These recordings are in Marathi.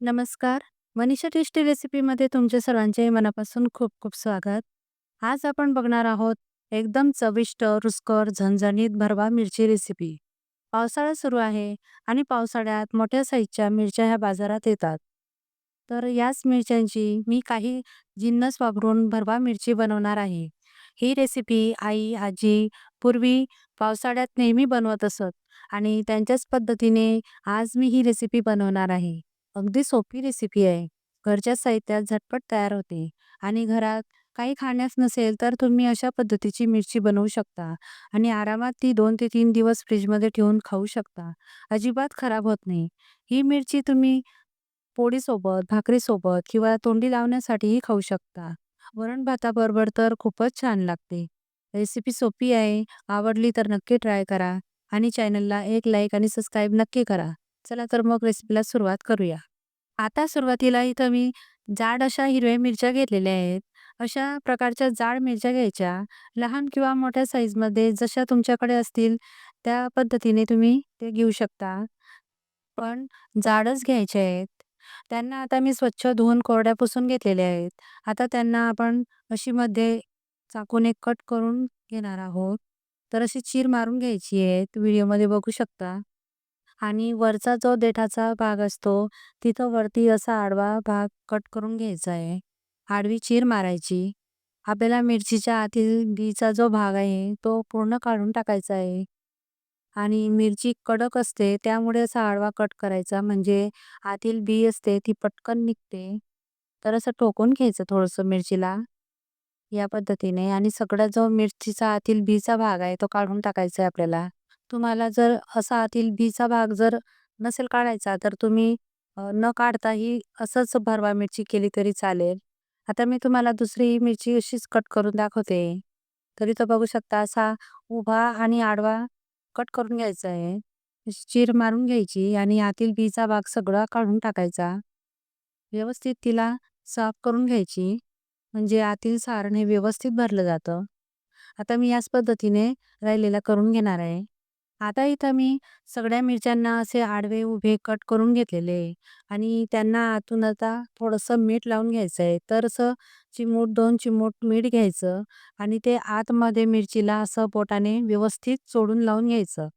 नमस्कार. मनीषा टेस्टी रेसिपीमध्ये तुमच्या सर्वांचे मनापासून खूप खूप स्वागत. आज आपण बघणार आहोत एकदम चविष्ट, रुचकर, झणझणीत भरवा मिरची रेसिपी. पावसाळा सुरू आहे आणि पावसाळ्यात मोठ्या साईजच्या मिरच्या ह्या बाजारात येतात. तर याच मिरच्यांची मी काही जिन्नस वापरून भरवा मिरची बनवणार आहे. ही रेसिपी आई, आजी पूर्वी पावसाळ्यात नेहमी बनवत असत आणि त्यांच्याच पद्धतीने आज मी ही रेसिपी बनवणार आहे. अगदी सोपी रेसिपी आहे. घरच्या साहित्यात झटपट तयार होते आणि घरात काही खाण्यास नसेल तर तुम्ही अशा पद्धतीची मिरची बनवू शकता आणि आरामात ती दोन ते तीन दिवस फ्रीजमध्ये ठेवून खाऊ शकता. अजिबात खराब होत नाही. ही मिरची तुम्ही पोळीसोबत, भाकरीसोबत किंवा तोंडी लावण्यासाठीही खाऊ शकता. वरण भाताबरोबर तर खूपच छान लागते. रेसिपी सोपी आहे. आवडली तर नक्की ट्राय करा आणि चॅनलला एक लाईक आणि सबस्क्राईब नक्की करा. चला तर मग रेसिपीला सुरुवात करूया. आता सुरुवातीला इथं मी जाड अशा हिरव्या मिरच्या घेतलेल्या आहेत. अशा प्रकारच्या जाड मिरच्या घ्यायच्या. लहान किंवा मोठ्या साईजमध्ये जशा तुमच्याकडे असतील त्या पद्धतीने तुम्ही ते घेऊ शकता. पण जाडच घ्यायचे आहेत. त्यांना आता मी स्वच्छ धुवून कोरड्या पुसून घेतलेल्या आहेत. आता त्यांना आपण अशी मध्ये चाकूने कट करून घेणार आहोत. तर अशी चीर मारून घ्यायची आहेत व्हिडिओमध्ये बघू शकता. आणि वरचा जो देठाचा भाग असतो तिथं वरती असा आडवा भाग कट करून घ्यायचा आहे. आडवी चीर मारायची. आपल्याला मिरचीच्या आतील बीचा जो भाग आहे तो पूर्ण काढून टाकायचा आहे. आणि मिरची कडक असते त्यामुळे असा आडवा कट करायचा म्हणजे आतील बी असते ती पटकन निघते. तर असं टोकून घ्यायचं थोडंसं मिरचीला या पद्धतीने आणि सगळा जो मिरचीचा आतील बीचा भाग आहे तो काढून टाकायचा आहे आपल्याला. तुम्हाला जर असा आतील बीचा भाग जर नसेल काढायचा तर तुम्ही न काढताही असंच भरवा मिरची केली तरी चालेल. आता मी तुम्हाला दुसरी मिरची अशीच कट करून दाखवते. तरी तो बघू शकता असा उभा आणि आडवा कट करून घ्यायचा आहे. चीर मारून घ्यायची आणि आतील बीचा भाग सगळा काढून टाकायचा. व्यवस्थित तिला साफ करून घ्यायची म्हणजे आतील सारण हे व्यवस्थित भरलं जातं. आता मी याच पद्धतीने राहिलेला करून घेणार आहे. आता इथं मी सगळ्या मिरच्यांना असे आडवे उभे कट करून घेतलेले आहे. आणि त्यांना आतून आता थोडंसं मीठ लावून घ्यायचं आहे. तर असं चिमूट दोन चिमूट मीठ घ्यायचं आणि ते आतमध्ये मिरचीला असं बोटाने व्यवस्थित चोळून लावून घ्यायचं.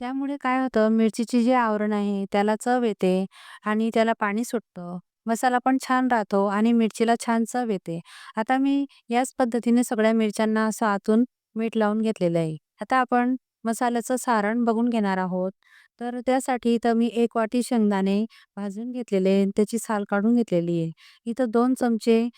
त्यामुळे काय होतं मिरचीची जे आवरण आहे त्याला चव येते आणि त्याला पाणी सुटतं. मसाला पण छान राहतो आणि मिरचीला छान चव येते. आता मी याच पद्धतीने सगळ्या मिरच्यांना असं आतून मीठ लावून घेतलेलं आहे. आता आपण मसाल्याचं सारण बघून घेणार आहोत. तर त्यासाठी इथं मी एक वाटी शेंगदाणे भाजून घेतलेले त्याची साल काढून घेतलेली आहे. इथं दोन चमचे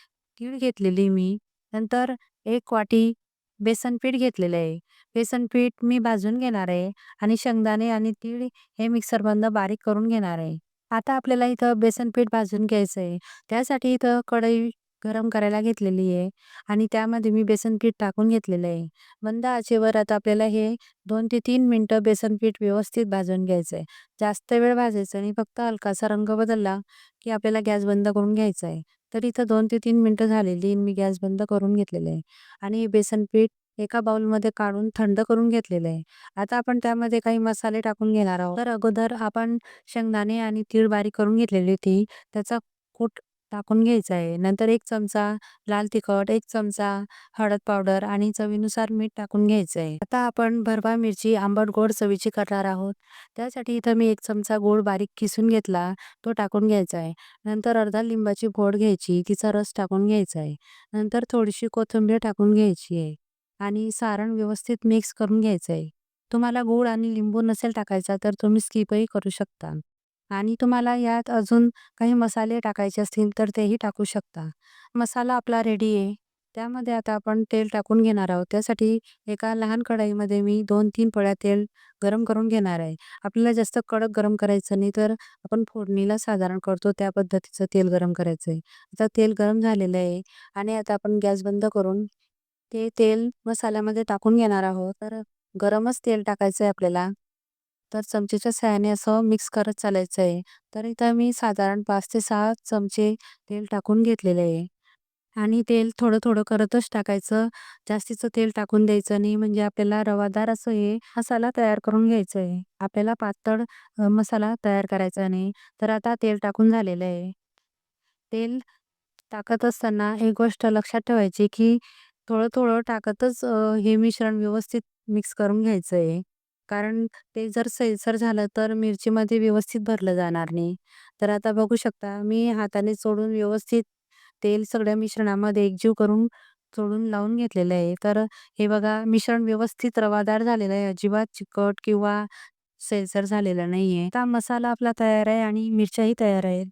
तीळ घेतलेली मी. नंतर एक वाटी बेसन पीठ घेतलेलं आहे. बेसन पीठ मी भाजून घेणार आहे आणि शेंगदाणे आणि तीळ हे मिक्सरमधनं बारीक करून घेणार आहे. आता आपल्याला इथं बेसन पीठ भाजून घ्यायचं आहे. त्यासाठी इथं कढई गरम करायला घेतलेली आहे आणि त्यामध्ये मी बेसन पीठ टाकून घेतलेलं आहे. मंद आचेवर आता आपल्याला हे दोन ते तीन मिनटं बेसन पीठ व्यवस्थित भाजून घ्यायचं आहे. जास्त वेळ भाजायचं आणि फक्त हलकासा रंग बदलला की आपल्याला गॅस बंद करून घ्यायचा आहे. तर इथं दोन ते तीन मिनटं झालेली मी गॅस बंद करून घेतलेलं आहे. आणि हे बेसन पीठ एका बाउलमध्ये काढून थंड करून घेतलेलं आहे. आता आपण त्यामध्ये काही मसाले टाकून घेणार आहोत. तर अगोदर आपण शेंगदाणे आणि तीळ बारीक करून घेतलेली होती त्याचा कूट टाकून घ्यायचा आहे. नंतर एक चमचा लाल तिखट, एक चमचा हळद पावडर आणि चवीनुसार मीठ टाकून घ्यायचं आहे. आता आपण भरवा मिरची आंबट गोड चवीची करणार आहोत. त्यासाठी इथं मी एक चमचा गोड बारीक किसून घेतला तो टाकून घ्यायचा आहे. नंतर अर्धा लिंबाची फोड घ्यायची तिचा रस टाकून घ्यायचा आहे. नंतर थोडीशी कोथिंबीर टाकून घ्यायची आहे आणि सारण व्यवस्थित मिक्स करून घ्यायचं आहे. तुम्हाला गूळ आणि लिंबू नसेल टाकायचा तर तुम्ही स्किपही करू शकता. आणि तुम्हाला यात अजून काही मसाले टाकायचे असतील तर तेही टाकू शकता. मसाला आपला रेडी आहे. त्यामध्ये आता आपण तेल टाकून घेणार आहोत. त्यासाठी एका लहान कढईमध्ये मी दोन तीन पळ्या तेल गरम करून घेणार आहे. आपल्याला जास्त कडक गरम करायचं नाही तर आपण फोडणीला साधारण करतो त्या पद्धतीचं तेल गरम करायचं आहे. आता तेल गरम झालेलं आहे आणि आता आपण गॅस बंद करून ते तेल मसाल्यामध्ये टाकून घेणार आहोत. तर गरमच तेल टाकायचं आहे आपल्याला. तर चमचेच्या सहाय्याने असं मिक्स करत चालायचं आहे. तर इथं मी साधारण पाच ते सहा चमचे तेल टाकून घेतलेले आहे. आणि तेल थोडं-थोडं करतच टाकायचं. जास्तीचं तेल टाकून द्यायचं नाही म्हणजे आपल्याला रवादार असं हे मसाला तयार करून घ्यायचं आहे. आपल्याला पातळ मसाला तयार करायचा नाही. तर आता तेल टाकून झालेलं आहे. तेल टाकत असताना एक गोष्ट लक्षात ठेवायची की थोडं-थोडं टाकतच हे मिश्रण व्यवस्थित मिक्स करून घ्यायचं आहे. कारण ते जर सैलसर झालं तर मिरचीमध्ये व्यवस्थित भरलं जाणार नाही. तर आता बघू शकता मी हाताने चोळून व्यवस्थित तेल सगळ्या मिश्रणामध्ये एकजीव करून चोळून लावून घेतलेलं आहे. तर हे बघा मिश्रण व्यवस्थित रवादार झालेलं आहे. अजिबात चिकट किंवा सैलसर झालेला नाहीये. आता मसाला आपला तयार आहे आणि मिरच्याही तयार आहेत.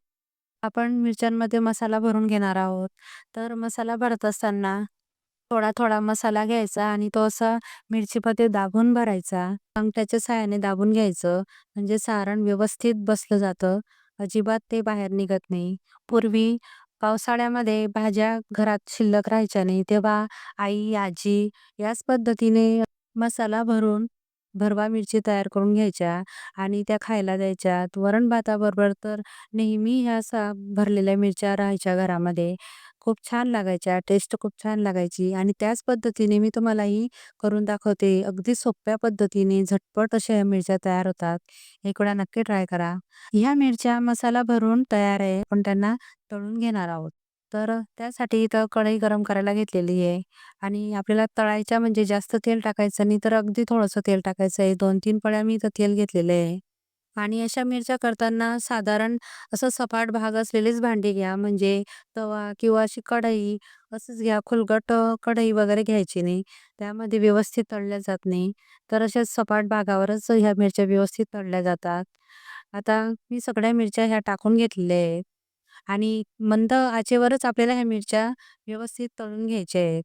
आपण मिरच्यांमध्ये मसाला भरून घेणार आहोत. तर मसाला भरत असताना थोडा-थोडा मसाला घ्यायचा आणि तो असा मिरचीमध्ये दाबून भरायचा. मग त्याच्या सहाय्याने दाबून घ्यायचं म्हणजे सारण व्यवस्थित बसलं जातं. अजिबात ते बाहेर निघत नाही. पूर्वी पावसाळ्यामध्ये भाज्या घरात शिल्लक राहायच्या नाही तेव्हा आई, आजी याच पद्धतीने मसाला भरून भरवा मिरची तयार करून घ्यायच्या आणि त्या खायला द्यायच्या. वरण भाताबरोबर तर नेहमी ह्या अशा भरलेल्या मिरच्या राहायच्या घरामध्ये. खूप छान लागायच्या, टेस्ट खूप छान लागायची आणि त्याच पद्धतीने मी तुम्हालाही करून दाखवते. अगदी सोप्या पद्धतीने झटपट अशा ह्या मिरच्या तयार होतात. एक वेळा नक्की ट्राय करा. ह्या मिरच्या मसाला भरून तयार आहे. पण त्यांना तळून घेणार आहोत. तर त्यासाठी इथं कढई गरम करायला घेतलेली आहे आणि आपल्याला तळायच्या म्हणजे जास्त तेल टाकायचं नाही तर अगदी थोडंसं तेल टाकायचं आहे. 2-3 पळ्या मी इथं तेल घेतलेलं आहे. आणि अशा मिरच्या करताना साधारण असं सपाट भाग असलेलीच भांडी घ्या म्हणजे तवा किंवा अशी कढई असंच घ्या. खुलगट कढई वगैरे घ्यायची नाही. त्यामध्ये व्यवस्थित तळल्या जात नाही. तर अशा सपाट भागावरच ह्या मिरच्या व्यवस्थित तळल्या जातात. आता मी सगळ्या मिरच्या ह्या टाकून घेतलेल्या आहेत आणि मंद आचेवरच आपल्याला ह्या मिरच्या व्यवस्थित तळून घ्यायच्या आहेत.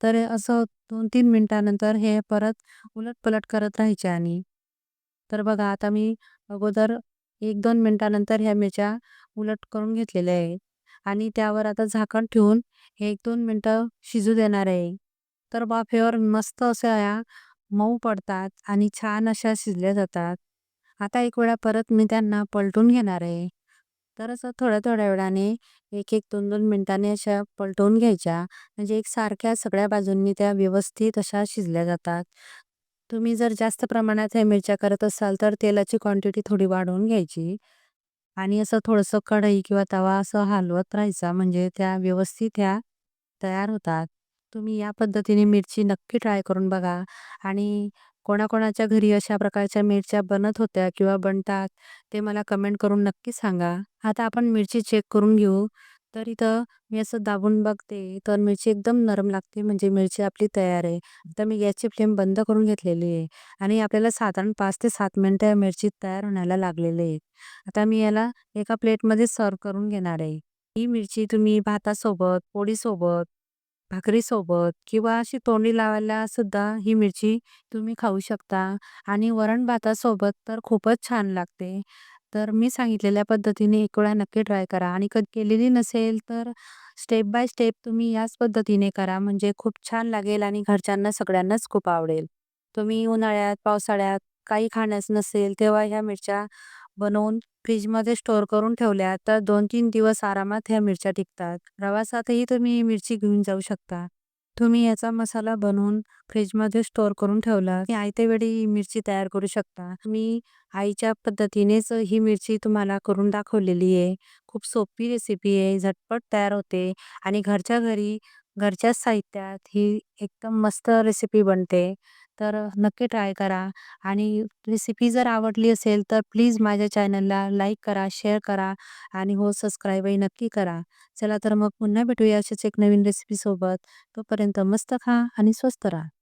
तर असं 2-3 मिनिटानंतर हे परत उलट-पलट करत राहायचे आणि तर बघा आता मी अगोदर 1-2 मिनिटानंतर ह्या मिरच्या उलट करून घेतलेल्या आहेत आणि त्यावर आता झाकण ठेवून हे 1-2 मिनिटं शिजू देणार आहे. तर वाफेवर मस्त अशा ह्या मऊ पडतात आणि छान अशा शिजल्या जातात. आता एक वेळा परत मी त्यांना पलटून घेणार आहे. तर असं थोड्या-थोड्या वेळाने 1-1, 2-2 मिनिटांनी अशा पलटवून घ्यायच्या. म्हणजे एक सारख्या सगळ्या बाजूंनी त्या व्यवस्थित अशा शिजल्या जातात. तुम्ही जर जास्त प्रमाणात ह्या मिरच्या करत असाल तर तेलाची क्वांटिटी थोडी वाढवून घ्यायची आणि असं थोडंसं कढई किंवा तवा असं हलवत राहायचा म्हणजे त्या व्यवस्थित ह्या तयार होतात. तुम्ही या पद्धतीने मिरची नक्की ट्राय करून बघा आणि कोणाकोणाच्या घरी अशा प्रकारच्या मिरच्या बनत होत्या किंवा बनतात ते मला कमेंट करून नक्की सांगा. आता आपण मिरची चेक करून घेऊ. तर इथं मी असं दाबून बघते तर मिरची एकदम नरम लागते म्हणजे मिरची आपली तयार आहे. आता मी गॅसची फ्लेम बंद करून घेतलेली आहे आणि आपल्याला साधारण पाच ते सात मिनिटं या मिरची तयार होण्याला लागलेले आहेत. आता मी याला एका प्लेटमध्ये सर्व करून घेणार आहे. ही मिरची तुम्ही भातासोबत, पोळीसोबत, भाकरीसोबत किंवा अशी तोंडी लावायला सुद्धा ही मिरची तुम्ही खाऊ शकता आणि वरण भातासोबत तर खूपच छान लागते. तर मी सांगितलेल्या पद्धतीने एक वेळा नक्की ट्राय करा आणि कधी केलेली नसेल तर स्टेप बाय स्टेप तुम्ही याच पद्धतीने करा म्हणजे खूप छान लागेल आणि घरच्यांना सगळ्यांनाच खूप आवडेल. तुम्ही उन्हाळ्यात, पावसाळ्यात काही खाण्यास नसेल तेव्हा ह्या मिरच्या बनवून फ्रीजमध्ये स्टोअर करून ठेवल्या तर 2-3 दिवस आरामात ह्या मिरच्या टिकतात. प्रवासातही तुम्ही ही मिरची घेऊन जाऊ शकता. तुम्ही याचा मसाला बनवून फ्रीजमध्ये स्टोअर करून ठेवला की आयत्या वेळी ही मिरची तयार करू शकता. मी आईच्या पद्धतीनेच ही मिरची तुम्हाला करून दाखवलेली आहे. खूप सोपी रेसिपी आहे, झटपट तयार होते आणि घरच्या घरी घरच्याच साहित्यात ही एकदम मस्त रेसिपी बनते. तर नक्की ट्राय करा आणि रेसिपी जर आवडली असेल तर प्लीज माझ्या चॅनलला लाईक करा, शेअर करा आणि हो सबस्क्राईबही नक्की करा. चला तर मग पुन्हा भेटूया अशाच एक नवीन रेसिपी सोबत. तोपर्यंत मस्त खा आणि स्वस्त राहा.